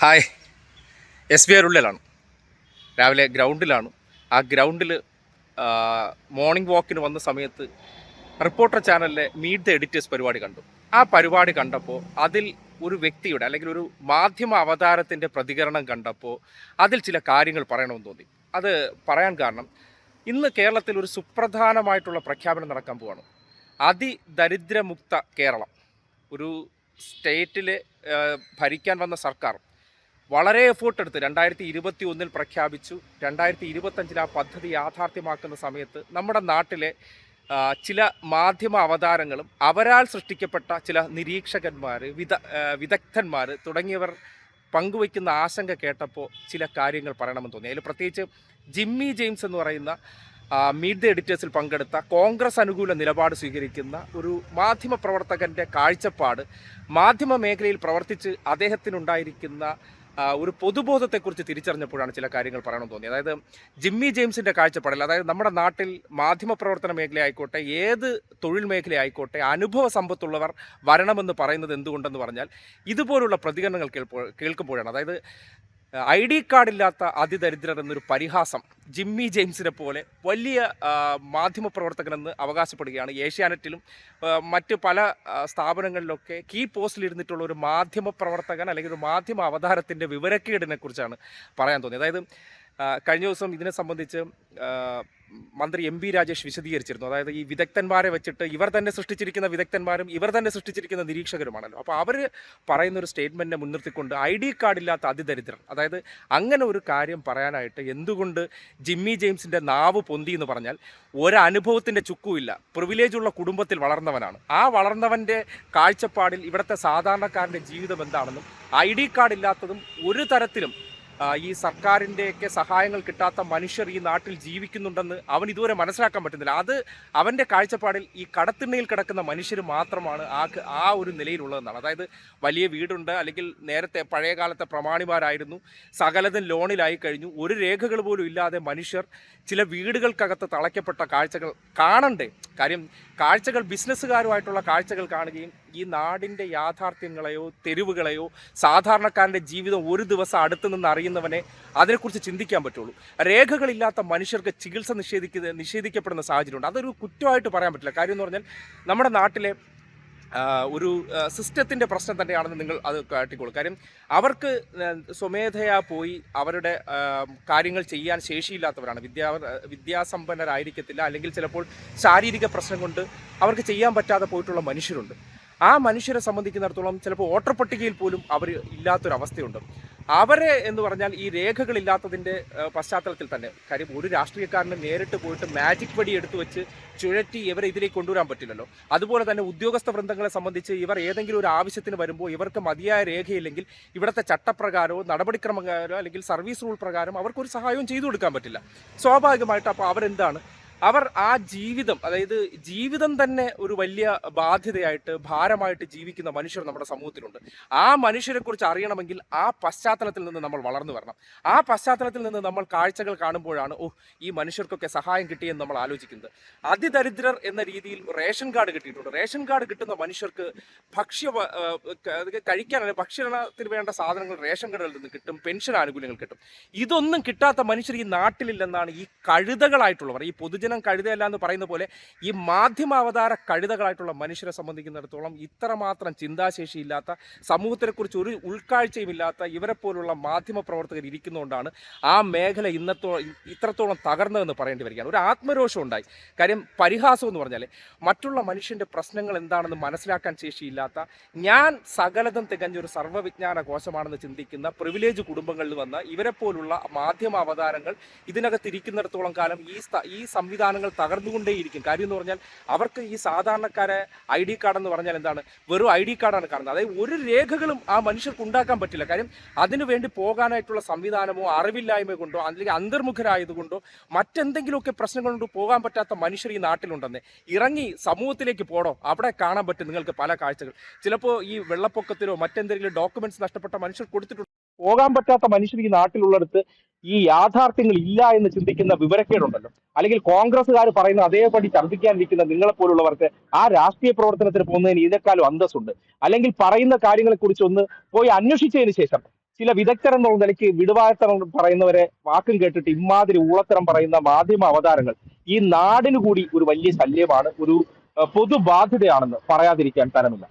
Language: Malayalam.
ഹായ്. എസ് ബി ആറുള്ളിലാണ് രാവിലെ ഗ്രൗണ്ടിലാണ്. ആ ഗ്രൗണ്ടിൽ മോർണിംഗ് വാക്കിന് വന്ന സമയത്ത് റിപ്പോർട്ടർ ചാനലിലെ മീറ്റ് ദ എഡിറ്റേഴ്സ് പരിപാടി കണ്ടു. ആ പരിപാടി കണ്ടപ്പോൾ അതിൽ ഒരു വ്യക്തിയുടെ അല്ലെങ്കിൽ ഒരു മാധ്യമ അവതാരത്തിന്റെ പ്രതികരണം കണ്ടപ്പോൾ അതിൽ ചില കാര്യങ്ങൾ പറയണമെന്ന് തോന്നി. അത് പറയാൻ കാരണം ഇന്ന് കേരളത്തിൽ ഒരു സുപ്രധാനമായിട്ടുള്ള പ്രഖ്യാപനം നടക്കാൻ പോവാണ്. അതിദരിദ്രമുക്ത കേരളം. ഒരു സ്റ്റേറ്റിൽ ഭരിക്കാൻ വന്ന സർക്കാർ വളരെ എഫേർട്ട് എടുത്ത് രണ്ടായിരത്തി ഇരുപത്തി ഒന്നിൽ പ്രഖ്യാപിച്ചു. രണ്ടായിരത്തി ഇരുപത്തഞ്ചിൽ ആ പദ്ധതി യാഥാർത്ഥ്യമാക്കുന്ന സമയത്ത് നമ്മുടെ നാട്ടിലെ ചില മാധ്യമ അവതാരങ്ങളും അവരാൽ സൃഷ്ടിക്കപ്പെട്ട ചില നിരീക്ഷകന്മാർ വിദ വിദഗ്ധന്മാർ തുടങ്ങിയവർ പങ്കുവയ്ക്കുന്ന ആശങ്ക കേട്ടപ്പോൾ ചില കാര്യങ്ങൾ പറയണമെന്ന് തോന്നി. അതിൽ പ്രത്യേകിച്ച് ജിമ്മി ജെയിംസ് എന്ന് പറയുന്ന മീറ്റ് ദ എഡിറ്റേഴ്സിൽ പങ്കെടുത്ത കോൺഗ്രസ് അനുകൂല നിലപാട് സ്വീകരിക്കുന്ന ഒരു മാധ്യമ പ്രവർത്തകന്റെ കാഴ്ചപ്പാട് മാധ്യമ മേഖലയിൽ പ്രവർത്തിച്ച് അദ്ദേഹത്തിനുണ്ടായിരിക്കുന്ന ഒരു പൊതുബോധത്തെക്കുറിച്ച് തിരിച്ചറിഞ്ഞപ്പോഴാണ് ചില കാര്യങ്ങൾ പറയണമെന്ന് തോന്നി അതായത് ജിമ്മി ജെയിംസിന്റെ കാഴ്ചപ്പാടിൽ അതായത് നമ്മുടെ നാട്ടിൽ മാധ്യമ പ്രവർത്തന മേഖല ആയിക്കോട്ടെ ഏത് തൊഴിൽ മേഖല ആയിക്കോട്ടെ അനുഭവ സമ്പത്തുള്ളവർ വരണമെന്ന് പറയുന്നത് എന്തുകൊണ്ടെന്ന് പറഞ്ഞാൽ ഇതുപോലുള്ള പ്രതികരണങ്ങൾ കേൾപ്പോൾ കേൾക്കുമ്പോഴാണ്. അതായത് ഐ ഡി കാർഡില്ലാത്ത അതിദരിദ്രർ എന്നൊരു പരിഹാസം ജിമ്മി ജെയിംസിനെ പോലെ വലിയ മാധ്യമപ്രവർത്തകനെന്ന് അവകാശപ്പെടുകയാണ് ഏഷ്യാനെറ്റിലും. മറ്റ് പല സ്ഥാപനങ്ങളിലൊക്കെ കീ പോസ്റ്റിലിരുന്നിട്ടുള്ള ഒരു മാധ്യമ പ്രവർത്തകൻ അല്ലെങ്കിൽ ഒരു മാധ്യമ അവതാരത്തിന്റെ വിവരക്കേടിനെ കുറിച്ചാണ് പറയാൻ തോന്നിയത്. അതായത് കഴിഞ്ഞ ദിവസം ഇതിനെ സംബന്ധിച്ച് മന്ത്രി എം പി രാജേഷ് വിശദീകരിച്ചിരുന്നു. അതായത് ഈ വിദഗ്ധന്മാരെ വെച്ചിട്ട് ഇവർ തന്നെ സൃഷ്ടിച്ചിരിക്കുന്ന വിദഗ്ധന്മാരും ഇവർ തന്നെ സൃഷ്ടിച്ചിരിക്കുന്ന നിരീക്ഷകരുമാണല്ലോ. അപ്പോൾ അവർ പറയുന്ന ഒരു സ്റ്റേറ്റ്മെന്റിനെ മുൻനിർത്തിക്കൊണ്ട് ഐ ഡി കാർഡില്ലാത്ത അതിദരിദ്രർ അതായത് അങ്ങനെ ഒരു കാര്യം പറയാനായിട്ട് എന്തുകൊണ്ട് ജിമ്മി ജെയിംസിന്റെ നാവ് പൊന്തി എന്ന് പറഞ്ഞാൽ ഒരനുഭവത്തിന്റെ ചുക്കുമില്ല. പ്രിവിലേജുള്ള കുടുംബത്തിൽ വളർന്നവനാണ്. ആ വളർന്നവന്റെ കാഴ്ചപ്പാടിൽ ഇവിടുത്തെ സാധാരണക്കാരന്റെ ജീവിതം എന്താണെന്നും ഐ ഡി കാർഡ് ഇല്ലാത്തതും ഒരു തരത്തിലും ഈ സർക്കാരിന്റെയൊക്കെ സഹായങ്ങൾ കിട്ടാത്ത മനുഷ്യർ ഈ നാട്ടിൽ ജീവിക്കുന്നുണ്ടെന്ന് അവൻ ഇതുവരെ മനസ്സിലാക്കാൻ പറ്റുന്നില്ല. അത് അവന്റെ കാഴ്ചപ്പാടിൽ ഈ കടത്തിണ്ണയിൽ കിടക്കുന്ന മനുഷ്യർ മാത്രമാണ് ആ ആ ഒരു നിലയിലുള്ളതെന്നാണ്. അതായത് വലിയ വീടുണ്ട് അല്ലെങ്കിൽ നേരത്തെ പഴയ കാലത്തെ പ്രമാണിമാരായിരുന്നു സകലതും ലോണിലായി കഴിഞ്ഞു. ഒരു രേഖകൾ പോലും ഇല്ലാതെ മനുഷ്യർ ചില വീടുകൾക്കകത്ത് തളയ്ക്കപ്പെട്ട കാഴ്ചകൾ കാണണ്ടേ? കാര്യം കാഴ്ചകൾ ബിസിനസ്സുകാരുമായിട്ടുള്ള കാഴ്ചകൾ കാണുകയും ഈ നാടിന്റെ യാഥാർത്ഥ്യങ്ങളെയോ തെരുവുകളെയോ സാധാരണക്കാരന്റെ ജീവിതം ഒരു ദിവസം അടുത്ത് നിന്ന് അറിയുന്നവനെ അതിനെക്കുറിച്ച് ചിന്തിക്കാൻ പറ്റുള്ളൂ. രേഖകളില്ലാത്ത മനുഷ്യർക്ക് ചികിത്സ നിഷേധിക്കുന്ന നിഷേധിക്കപ്പെടുന്ന സാഹചര്യമുണ്ട്. അതൊരു കുറ്റമായിട്ട് പറയാൻ പറ്റില്ല. കാര്യം എന്ന് പറഞ്ഞാൽ നമ്മുടെ നാട്ടിലെ ഒരു സിസ്റ്റത്തിന്റെ പ്രശ്നം തന്നെയാണെന്ന് നിങ്ങൾ അത് കാട്ടിക്കോളൂ. കാര്യം അവർക്ക് സ്വമേധയാ പോയി അവരുടെ കാര്യങ്ങൾ ചെയ്യാൻ ശേഷിയില്ലാത്തവരാണ്. വിദ്യാ വിദ്യാസമ്പന്നരായിരിക്കത്തില്ല. അല്ലെങ്കിൽ ചിലപ്പോൾ ശാരീരിക പ്രശ്നം കൊണ്ട് അവർക്ക് ചെയ്യാൻ പറ്റാതെ പോയിട്ടുള്ള മനുഷ്യരുണ്ട്. ആ മനുഷ്യരെ സംബന്ധിക്കുന്നിടത്തോളം ചിലപ്പോൾ വോട്ടർ പട്ടികയിൽ പോലും അവർ ഇല്ലാത്തൊരവസ്ഥയുണ്ട്. അവരെ എന്ന് പറഞ്ഞാൽ ഈ രേഖകളില്ലാത്തതിന്റെ പശ്ചാത്തലത്തിൽ തന്നെ. കാര്യം ഒരു രാഷ്ട്രീയക്കാരന് നേരിട്ട് പോയിട്ട് മാജിക് വടി എടുത്തു വെച്ച് ചുഴറ്റി ഇവരെ ഇതിലേക്ക് കൊണ്ടുവരാൻ പറ്റില്ലല്ലോ. അതുപോലെ തന്നെ ഉദ്യോഗസ്ഥ വൃന്ദങ്ങളെ സംബന്ധിച്ച് ഇവർ ഏതെങ്കിലും ഒരു ആവശ്യത്തിന് വരുമ്പോൾ ഇവർക്ക് മതിയായ രേഖയില്ലെങ്കിൽ ഇവിടുത്തെ ചട്ടപ്രകാരമോ നടപടിക്രമകാരോ അല്ലെങ്കിൽ സർവീസ് റൂൾ പ്രകാരം അവർക്കൊരു സഹായവും ചെയ്തു കൊടുക്കാൻ പറ്റില്ല. സ്വാഭാവികമായിട്ട് അപ്പോൾ അവരെന്താണ്? അവർ ആ ജീവിതം അതായത് ജീവിതം തന്നെ ഒരു വലിയ ബാധ്യതയായിട്ട് ഭാരമായിട്ട് ജീവിക്കുന്ന മനുഷ്യർ നമ്മുടെ സമൂഹത്തിലുണ്ട്. ആ മനുഷ്യരെ കുറിച്ച് അറിയണമെങ്കിൽ ആ പശ്ചാത്തലത്തിൽ നിന്ന് നമ്മൾ വളർന്നു വരണം. ആ പശ്ചാത്തലത്തിൽ നിന്ന് നമ്മൾ കാഴ്ചകൾ കാണുമ്പോഴാണ് ഓ ഈ മനുഷ്യർക്കൊക്കെ സഹായം കിട്ടിയെന്ന് നമ്മൾ ആലോചിക്കുന്നത്. അതിദരിദ്രർ എന്ന രീതിയിൽ റേഷൻ കാർഡ് കിട്ടിയിട്ടുണ്ട്. റേഷൻ കാർഡ് കിട്ടുന്ന മനുഷ്യർക്ക് ഭക്ഷ്യ കഴിക്കാൻ ഭക്ഷണത്തിന് വേണ്ട സാധനങ്ങൾ റേഷൻ കടകളിൽ നിന്ന് കിട്ടും പെൻഷൻ ആനുകൂല്യങ്ങൾ കിട്ടും. ഇതൊന്നും കിട്ടാത്ത മനുഷ്യർ ഈ നാട്ടിലില്ലെന്നാണ് ഈ കഴുതകളായിട്ടുള്ളവർ ഈ പൊതുജനം കഴുതയല്ല എന്ന് പറയുന്ന പോലെ ഈ മാധ്യമാവതാര കഴുതകളായിട്ടുള്ള മനുഷ്യരെ സംബന്ധിക്കുന്നിടത്തോളം ഇത്രമാത്രം ചിന്താശേഷിയില്ലാത്ത സമൂഹത്തെക്കുറിച്ച് ഒരു ഉൾക്കാഴ്ചയും ഇല്ലാത്ത ഇവരെ പോലുള്ള മാധ്യമ പ്രവർത്തകർ ഇരിക്കുന്നതുകൊണ്ടാണ് ആ മേഖല ഇന്നത്തോ ഇത്രത്തോളം തകർന്നതെന്ന് പറയേണ്ടി വരികയാണ്. ഒരു ആത്മരോഷം ഉണ്ടായി. കാര്യം പരിഹാസം എന്ന് പറഞ്ഞാൽ മറ്റുള്ള മനുഷ്യന്റെ പ്രശ്നങ്ങൾ എന്താണെന്ന് മനസ്സിലാക്കാൻ ശേഷിയില്ലാത്ത ഞാൻ സകലതും തികഞ്ഞൊരു സർവവിജ്ഞാന കോശമാണെന്ന് ചിന്തിക്കുന്ന പ്രിവിലേജ് കുടുംബങ്ങളിൽ വന്ന ഇവരെ പോലുള്ള മാധ്യമ അവതാരങ്ങൾ ഇതിനകത്ത് ഇരിക്കുന്നിടത്തോളം കാലം ഈ ഈ ഈ സംവിധാനങ്ങൾ തകർന്നുകൊണ്ടേയിരിക്കും. കാര്യം എന്ന് പറഞ്ഞാൽ അവർക്ക് ഈ സാധാരണക്കാരെ ഐ ഡി കാർഡ് എന്ന് പറഞ്ഞാൽ എന്താണ്? വെറും ഐ ഡി കാർഡാണ് കാണുന്നത്. അതായത് ഒരു രേഖകളും ആ മനുഷ്യർക്ക് ഉണ്ടാക്കാൻ പറ്റില്ല. കാര്യം അതിനുവേണ്ടി പോകാനായിട്ടുള്ള സംവിധാനമോ അറിവില്ലായ്മ കൊണ്ടോ അല്ലെങ്കിൽ അന്തർമുഖരായതുകൊണ്ടോ മറ്റെന്തെങ്കിലുമൊക്കെ പ്രശ്നങ്ങൾ കൊണ്ട് പോകാൻ പറ്റാത്ത മനുഷ്യർ ഈ നാട്ടിലുണ്ടെന്ന്. ഇറങ്ങി സമൂഹത്തിലേക്ക് പോടോ അവിടെ കാണാൻ പറ്റും നിങ്ങൾക്ക് പല കാഴ്ചകൾ. ചിലപ്പോൾ ഈ വെള്ളപ്പൊക്കത്തിലോ മറ്റെന്തെങ്കിലും ഡോക്യുമെന്റ്സ് നഷ്ടപ്പെട്ട മനുഷ്യർ കൊടുത്തിട്ടുണ്ട്. പോകാൻ പറ്റാത്ത മനുഷ്യർ ഈ നാട്ടിലുള്ളിടത്ത് ഈ യാഥാർത്ഥ്യങ്ങൾ ഇല്ല എന്ന് ചിന്തിക്കുന്ന വിവരക്കേടുണ്ടല്ലോ. അല്ലെങ്കിൽ കോൺഗ്രസ്സുകാർ പറയുന്ന അതേപടി ഛർദ്ദിക്കാനിരിക്കുന്ന നിങ്ങളെ പോലുള്ളവർക്ക് ആ രാഷ്ട്രീയ പ്രവർത്തനത്തിന് പോകുന്നതിന് ഇതിനേക്കാളും അന്തസ്സുണ്ട്. അല്ലെങ്കിൽ പറയുന്ന കാര്യങ്ങളെക്കുറിച്ച് ഒന്ന് പോയി അന്വേഷിച്ചതിന് ശേഷം ചില വിദഗ്ധർ എന്നുള്ള നിലയ്ക്ക് വിടുവായത്തരം പറയുന്നവരെ വാക്കും കേട്ടിട്ട് ഇമാതിരി ഊളത്തരം പറയുന്ന മാധ്യമ അവതാരങ്ങൾ ഈ നാടിന് കൂടി ഒരു വലിയ ശല്യമാണ്. ഒരു പൊതുബാധ്യതയാണെന്ന് പറയാതിരിക്കാൻ തരമില്ല.